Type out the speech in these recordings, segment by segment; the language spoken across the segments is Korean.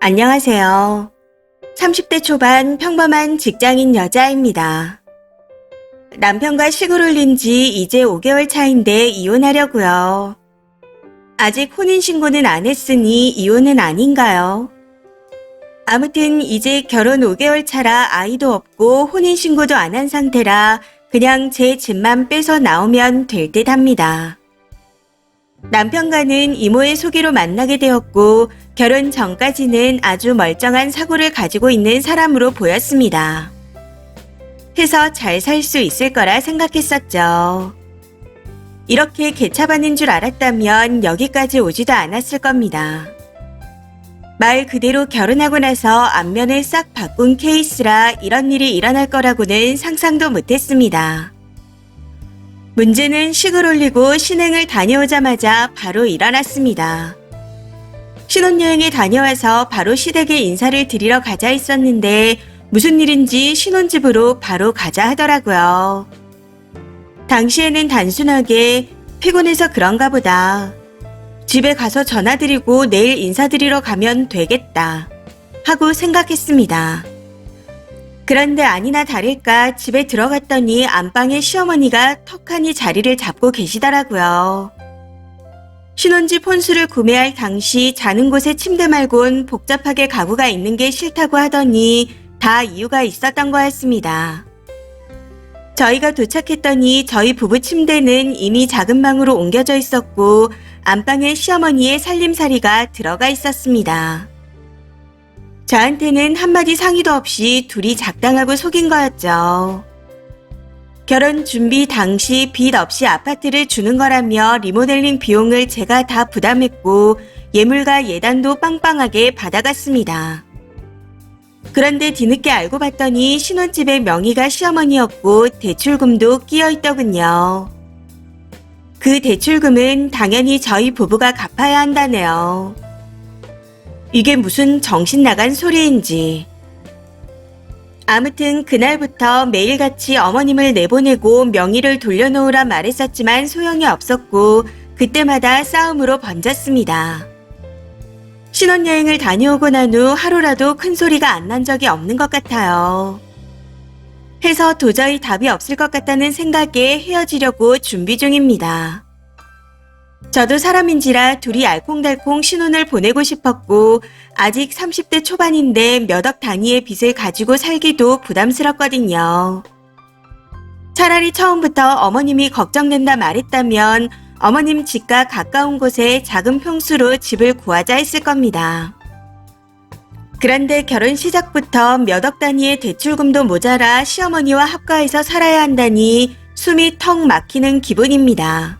안녕하세요. 30대 초반 평범한 직장인 여자입니다. 남편과 시골 올린 지 이제 5개월 차인데 이혼하려고요. 아직 혼인신고는 안 했으니 이혼은 아닌가요? 아무튼 이제 결혼 5개월 차라 아이도 없고 혼인신고도 안 한 상태라 그냥 제 집만 빼서 나오면 될 듯 합니다. 남편과는 이모의 소개로 만나게 되었고 결혼 전까지는 아주 멀쩡한 사고를 가지고 있는 사람으로 보였습니다. 해서 잘 살 수 있을 거라 생각했었죠. 이렇게 개차받는 줄 알았다면 여기까지 오지도 않았을 겁니다. 말 그대로 결혼하고 나서 안면을 싹 바꾼 케이스라 이런 일이 일어날 거라고는 상상도 못했습니다. 문제는 식을 올리고 신행을 다녀오자마자 바로 일어났습니다. 신혼여행에 다녀와서 바로 시댁에 인사를 드리러 가자 했었는데 무슨 일인지 신혼집으로 바로 가자 하더라고요. 당시에는 단순하게 피곤해서 그런가 보다. 집에 가서 전화드리고 내일 인사드리러 가면 되겠다. 하고 생각했습니다. 그런데 아니나 다를까 집에 들어갔더니 안방에 시어머니가 턱하니 자리를 잡고 계시더라고요. 신혼집 혼수를 구매할 당시 자는 곳에 침대 말곤 복잡하게 가구가 있는 게 싫다고 하더니 다 이유가 있었던 거였습니다. 저희가 도착했더니 저희 부부 침대는 이미 작은 방으로 옮겨져 있었고 안방에 시어머니의 살림살이가 들어가 있었습니다. 저한테는 한마디 상의도 없이 둘이 작당하고 속인 거였죠. 결혼 준비 당시 빚 없이 아파트를 주는 거라며 리모델링 비용을 제가 다 부담했고 예물과 예단도 빵빵하게 받아갔습니다. 그런데 뒤늦게 알고 봤더니 신혼집의 명의가 시어머니였고 대출금도 끼어 있더군요. 그 대출금은 당연히 저희 부부가 갚아야 한다네요. 이게 무슨 정신 나간 소리인지. 아무튼 그날부터 매일같이 어머님을 내보내고 명의를 돌려놓으라 말했었지만 소용이 없었고 그때마다 싸움으로 번졌습니다. 신혼여행을 다녀오고 난 후 하루라도 큰 소리가 안 난 적이 없는 것 같아요. 해서 도저히 답이 없을 것 같다는 생각에 헤어지려고 준비 중입니다. 저도 사람인지라 둘이 알콩달콩 신혼을 보내고 싶었고 아직 30대 초반인데 몇 억 단위의 빚을 가지고 살기도 부담스럽거든요. 차라리 처음부터 어머님이 걱정된다 말했다면 어머님 집과 가까운 곳에 작은 평수로 집을 구하자 했을 겁니다. 그런데 결혼 시작부터 몇 억 단위의 대출금도 모자라 시어머니와 합가해서 살아야 한다니 숨이 턱 막히는 기분입니다.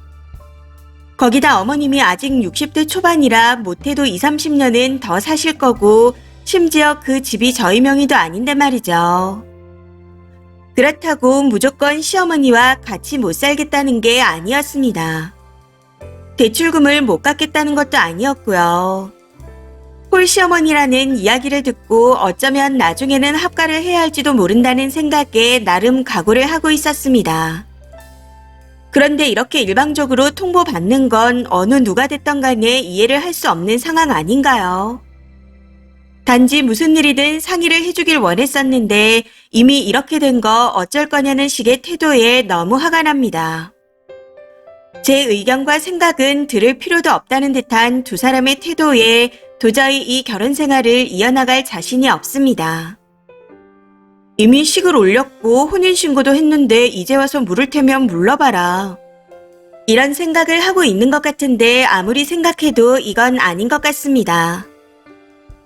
거기다 어머님이 아직 60대 초반이라 못해도 2, 30년은 더 사실 거고 심지어 그 집이 저희 명의도 아닌데 말이죠. 그렇다고 무조건 시어머니와 같이 못 살겠다는 게 아니었습니다. 대출금을 못 갚겠다는 것도 아니었고요. 홀 시어머니라는 이야기를 듣고 어쩌면 나중에는 합가를 해야 할지도 모른다는 생각에 나름 각오를 하고 있었습니다. 그런데 이렇게 일방적으로 통보받는 건 어느 누가 됐던 간에 이해를 할 수 없는 상황 아닌가요? 단지 무슨 일이든 상의를 해주길 원했었는데 이미 이렇게 된 거 어쩔 거냐는 식의 태도에 너무 화가 납니다. 제 의견과 생각은 들을 필요도 없다는 듯한 두 사람의 태도에 도저히 이 결혼 생활을 이어나갈 자신이 없습니다. 이미 식을 올렸고 혼인신고도 했는데 이제 와서 물을 테면 물러봐라. 이런 생각을 하고 있는 것 같은데 아무리 생각해도 이건 아닌 것 같습니다.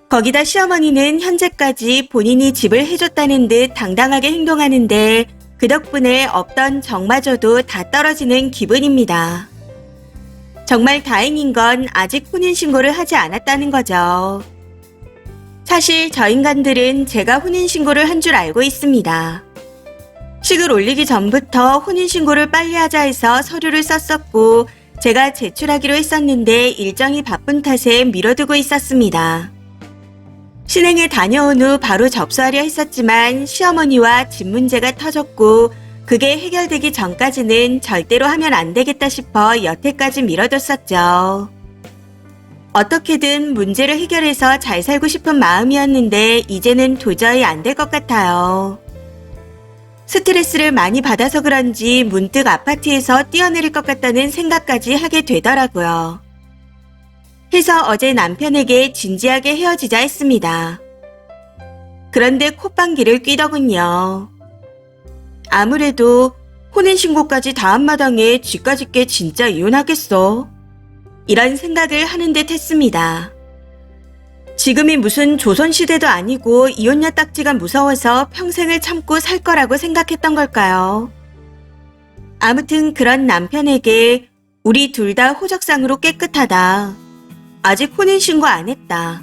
거기다 시어머니는 현재까지 본인이 집을 해줬다는 듯 당당하게 행동하는데 그 덕분에 없던 정마저도 다 떨어지는 기분입니다. 정말 다행인 건 아직 혼인신고를 하지 않았다는 거죠. 사실 저 인간들은 제가 혼인신고를 한 줄 알고 있습니다. 식을 올리기 전부터 혼인신고를 빨리 하자 해서 서류를 썼었고 제가 제출하기로 했었는데 일정이 바쁜 탓에 미뤄두고 있었습니다. 신행에 다녀온 후 바로 접수하려 했었지만 시어머니와 집 문제가 터졌고 그게 해결되기 전까지는 절대로 하면 안 되겠다 싶어 여태까지 미뤄뒀었죠. 어떻게든 문제를 해결해서 잘 살고 싶은 마음이었는데 이제는 도저히 안 될 것 같아요. 스트레스를 많이 받아서 그런지 문득 아파트에서 뛰어내릴 것 같다는 생각까지 하게 되더라고요. 해서 어제 남편에게 진지하게 헤어지자 했습니다. 그런데 콧방귀를 뀌더군요. 아무래도 혼인신고까지 다음 마당에 쥐까지 게 진짜 이혼하겠어. 이런 생각을 하는 듯 했습니다. 지금이 무슨 조선시대도 아니고 이혼녀 딱지가 무서워서 평생을 참고 살 거라고 생각했던 걸까요? 아무튼 그런 남편에게 우리 둘 다 호적상으로 깨끗하다. 아직 혼인신고 안 했다.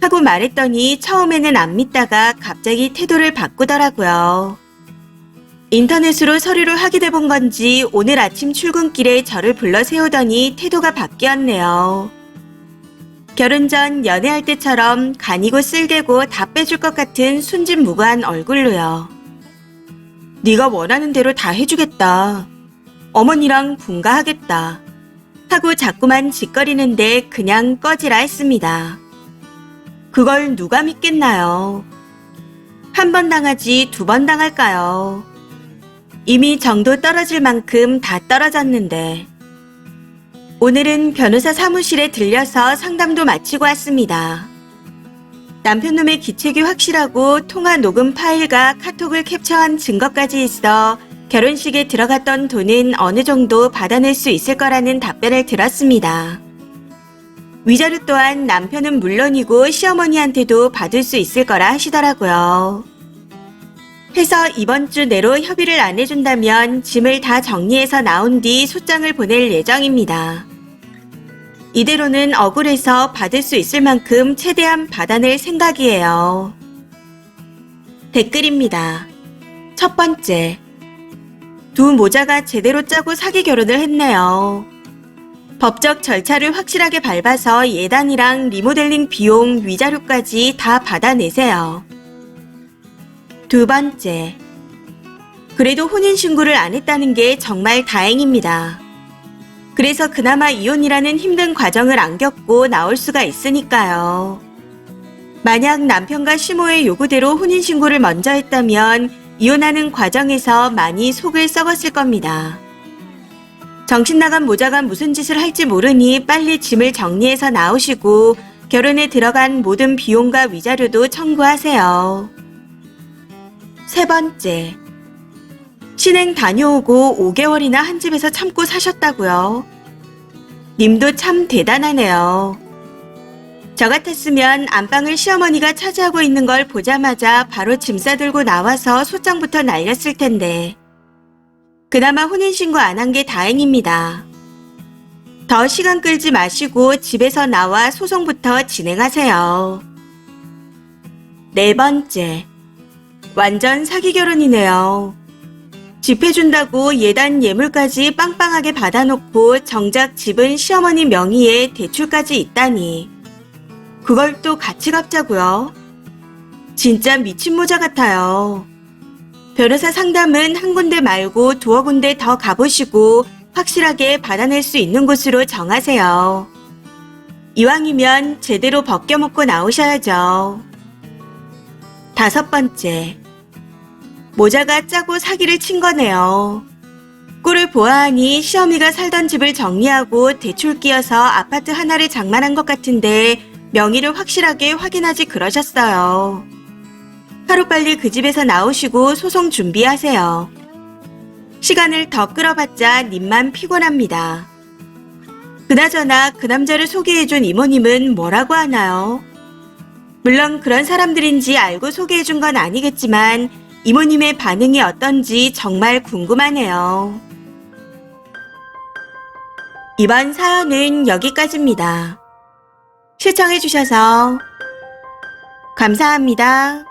하고 말했더니 처음에는 안 믿다가 갑자기 태도를 바꾸더라고요. 인터넷으로 서류를 확인해 본 건지 오늘 아침 출근길에 저를 불러 세우더니 태도가 바뀌었네요. 결혼 전 연애할 때처럼 간이고 쓸개고 다 빼줄 것 같은 순진무구한 얼굴로요. 네가 원하는 대로 다 해주겠다. 어머니랑 분가하겠다. 하고 자꾸만 짓거리는데 그냥 꺼지라 했습니다. 그걸 누가 믿겠나요? 한 번 당하지 두 번 당할까요? 이미 정도 떨어질 만큼 다 떨어졌는데. 오늘은 변호사 사무실에 들려서 상담도 마치고 왔습니다. 남편 놈의 기책이 확실하고 통화 녹음 파일과 카톡을 캡처한 증거까지 있어 결혼식에 들어갔던 돈은 어느 정도 받아낼 수 있을 거라는 답변을 들었습니다. 위자료 또한 남편은 물론이고 시어머니한테도 받을 수 있을 거라 하시더라고요. 해서 이번 주 내로 협의를 안 해준다면 짐을 다 정리해서 나온 뒤 소장을 보낼 예정입니다. 이대로는 억울해서 받을 수 있을 만큼 최대한 받아낼 생각이에요. 댓글입니다. 첫 번째. 두 모자가 제대로 짜고 사기 결혼을 했네요. 법적 절차를 확실하게 밟아서 예단이랑 리모델링 비용, 위자료까지 다 받아내세요. 두 번째. 그래도 혼인신고를 안 했다는 게 정말 다행입니다. 그래서 그나마 이혼이라는 힘든 과정을 안 겪고 나올 수가 있으니까요. 만약 남편과 시모의 요구대로 혼인신고를 먼저 했다면 이혼하는 과정에서 많이 속을 썩었을 겁니다. 정신 나간 모자가 무슨 짓을 할지 모르니 빨리 짐을 정리해서 나오시고 결혼에 들어간 모든 비용과 위자료도 청구하세요. 세 번째. 신행 다녀오고 5개월이나 한 집에서 참고 사셨다고요. 님도 참 대단하네요. 저 같았으면 안방을 시어머니가 차지하고 있는 걸 보자마자 바로 짐 싸들고 나와서 소장부터 날렸을 텐데. 그나마 혼인신고 안 한 게 다행입니다. 더 시간 끌지 마시고 집에서 나와 소송부터 진행하세요. 네 번째. 완전 사기 결혼이네요. 집 해준다고 예단 예물까지 빵빵하게 받아놓고 정작 집은 시어머니 명의의 대출까지 있다니. 그걸 또 같이 갚자고요. 진짜 미친 모자 같아요. 변호사 상담은 한 군데 말고 두어 군데 더 가보시고 확실하게 받아낼 수 있는 곳으로 정하세요. 이왕이면 제대로 벗겨먹고 나오셔야죠. 다섯 번째. 모자가 짜고 사기를 친 거네요. 꼴을 보아하니 시어미가 살던 집을 정리하고 대출 끼어서 아파트 하나를 장만한 것 같은데 명의를 확실하게 확인하지 그러셨어요. 하루빨리 그 집에서 나오시고 소송 준비하세요. 시간을 더 끌어봤자 님만 피곤합니다. 그나저나 그 남자를 소개해준 이모님은 뭐라고 하나요? 물론 그런 사람들인지 알고 소개해 준 건 아니겠지만 이모님의 반응이 어떤지 정말 궁금하네요. 이번 사연은 여기까지입니다. 시청해 주셔서 감사합니다.